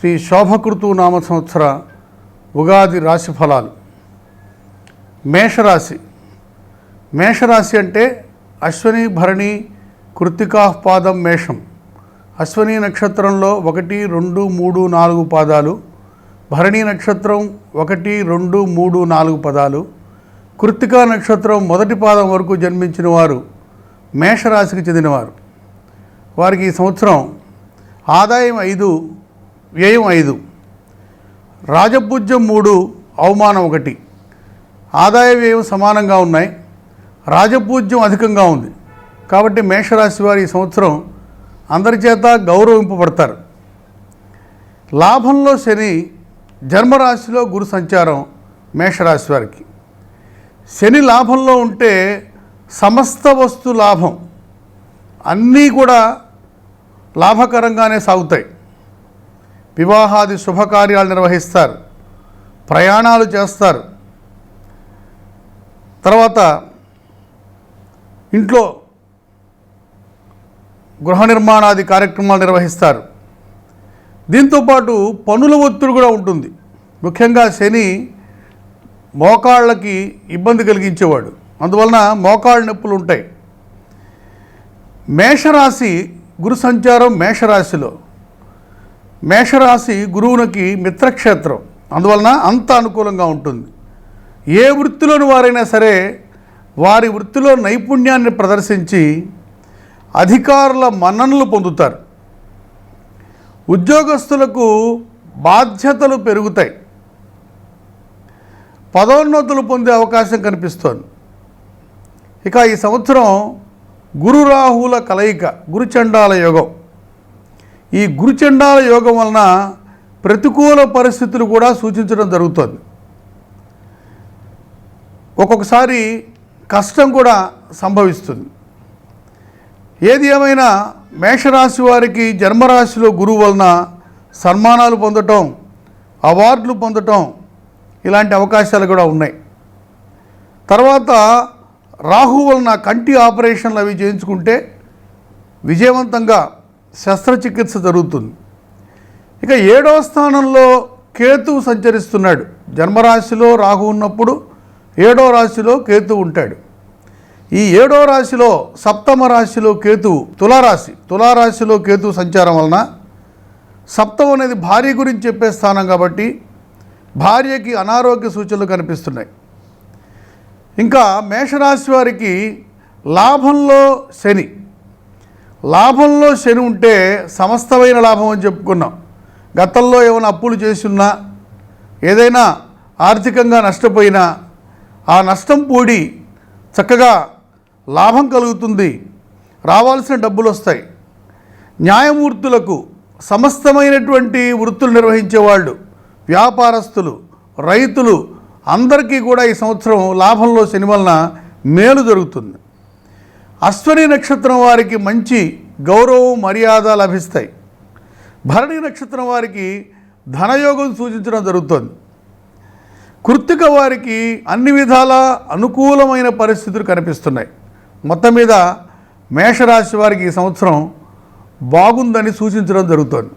శ్రీ శోభకృతు నామ సంవత్సర ఉగాది రాశి ఫలాలు. మేషరాశి. మేషరాశి అంటే అశ్వని భరణి కృత్తికాహ్పాదం మేషం. అశ్వని నక్షత్రంలో ఒకటి రెండు మూడు నాలుగు పాదాలు. భరణి నక్షత్రం ఒకటి రెండు మూడు నాలుగు పదాలు. కృత్తికా నక్షత్రం మొదటి పాదం వరకు జన్మించిన వారు మేషరాశికి చెందినవారు. వారికి ఈ సంవత్సరం ఆదాయం ఐదు వ్యయం ఐదు. రాజపూజ్యం మూడు అవమానం ఒకటి. ఆదాయ వ్యయం సమానంగా ఉన్నాయి. రాజపూజ్యం అధికంగా ఉంది. కాబట్టి మేషరాశి వారి ఈ సంవత్సరం అందరి చేత గౌరవింపబడతారు. లాభంలో శని జన్మరాశిలో గురు సంచారం మేషరాశి వారికి. శని లాభంలో ఉంటే సమస్త వస్తు లాభం అన్నీ కూడా లాభకరంగానే సాగుతాయి. వివాహాది శుభకార్యాలు నిర్వహిస్తారు ప్రయాణాలు చేస్తారు. తర్వాత ఇంట్లో గృహ నిర్మాణాది కార్యక్రమాలు నిర్వహిస్తారు. దీంతోపాటు పనుల ఒత్తిడి కూడా ఉంటుంది. ముఖ్యంగా శని మోకాళ్ళకి ఇబ్బంది కలిగించేవాడు. అందువలన మోకాళ్ళ నొప్పులు ఉంటాయి. మేషరాశి గురు సంచారం మేషరాశిలో. మేషరాశి గురువునికి మిత్రక్షేత్రం. అందువలన అంత అనుకూలంగా ఉంటుంది. ఏ వృత్తిలోని వారైనా సరే వారి వృత్తిలో నైపుణ్యాన్ని ప్రదర్శించి అధికారుల మన్ననలు పొందుతారు. ఉద్యోగస్తులకు బాధ్యతలు పెరుగుతాయి. పదోన్నతులు పొందే అవకాశం కనిపిస్తోంది. ఇక ఈ సంవత్సరం గురు రాహుల కలయిక గురుచండాల యోగం. ఈ గురుచండాల యోగం వలన ప్రతికూల పరిస్థితులు కూడా సూచించడం జరుగుతుంది. ఒక్కొక్కసారి కష్టం కూడా సంభవిస్తుంది. ఏది ఏమైనా మేషరాశి వారికి జన్మరాశిలో గురువు వలన సన్మానాలు పొందటం అవార్డులు పొందటం ఇలాంటి అవకాశాలు కూడా ఉన్నాయి. తర్వాత రాహు వలన కంటి ఆపరేషన్లు అవి చేయించుకుంటే విజయవంతంగా శస్త్రచికిత్స జరుగుతుంది. ఇక ఏడవ స్థానంలో కేతువు సంచరిస్తున్నాడు. జన్మరాశిలో రాహు ఉన్నప్పుడు ఏడో రాశిలో కేతు ఉంటాడు. ఈ ఏడో రాశిలో సప్తమ రాశిలో కేతువు తులారాశి. తులారాశిలో కేతువు సంచారం వలన సప్తం అనేది భార్య గురించి చెప్పే స్థానం కాబట్టి భార్యకి అనారోగ్య సూచనలు కనిపిస్తున్నాయి. ఇంకా మేషరాశి వారికి లాభంలో శని. లాభంలో శని ఉంటే సమస్తమైన లాభం అని చెప్పుకున్నాం. గతంలో ఏమైనా అప్పులు చేసున్నా ఏదైనా ఆర్థికంగా నష్టపోయినా ఆ నష్టం పూడి చక్కగా లాభం కలుగుతుంది. రావాల్సిన డబ్బులు వస్తాయి. న్యాయమూర్తులకు సమస్తమైనటువంటి వృత్తులు నిర్వహించే వాళ్ళు వ్యాపారస్తులు రైతులు అందరికీ కూడా ఈ సంవత్సరం లాభంలో శని వలన మేలు జరుగుతుంది. అశ్వని నక్షత్రం వారికి మంచి గౌరవం మర్యాద లభిస్తాయి. భరణి నక్షత్రం వారికి ధనయోగం సూచించడం జరుగుతుంది. కృత్తిక వారికి అన్ని విధాల అనుకూలమైన పరిస్థితులు కనిపిస్తున్నాయి. మొత్తం మీద మేషరాశి వారికి ఈ సంవత్సరం బాగుందని సూచించడం జరుగుతోంది.